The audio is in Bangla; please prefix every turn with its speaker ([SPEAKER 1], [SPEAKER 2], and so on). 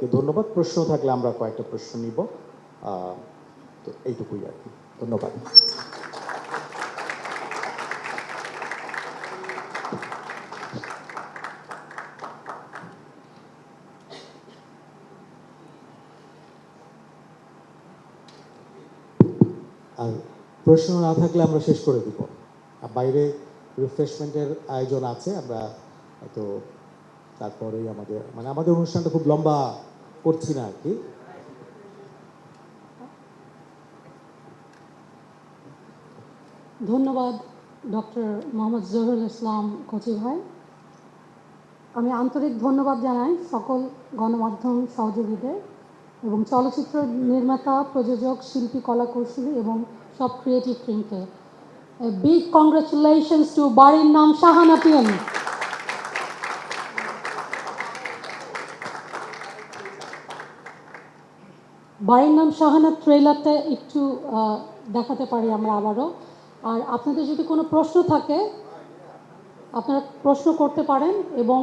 [SPEAKER 1] সবাইকে ধন্যবাদ। প্রশ্ন থাকলে আমরা কয়েকটা প্রশ্ন নিব। তো এইটুকুই আর কি। ধন্যবাদ। আর প্রশ্ন না থাকলে আমরা শেষ করে দিব। আর বাইরে রিফ্রেশমেন্টের আয়োজন আছে, আমরা তো তারপরেই আমাদের মানে আমাদের অনুষ্ঠানটা খুব লম্বা। করছি না আর কি।
[SPEAKER 2] ধন্যবাদ, ডক্টর মোহাম্মদ জহুরুল ইসলাম কচি ভাই। আমি আন্তরিক ধন্যবাদ জানাই সকল গণমাধ্যম সহযোগীদের এবং চলচ্চিত্র নির্মাতা, প্রযোজক, শিল্পী, কলাকৌশলী এবং সব ক্রিয়েটিভ টিমকে বিগ কংগ্রেচুলেশনস টু বাড়ির নাম শাহানা টিম বাড়ির নাম শাহানা ট্রেলারটা একটু দেখাতে পারি আমরা আবারও। আর আপনাদের যদি কোনো প্রশ্ন থাকে, আপনারা প্রশ্ন করতে পারেন এবং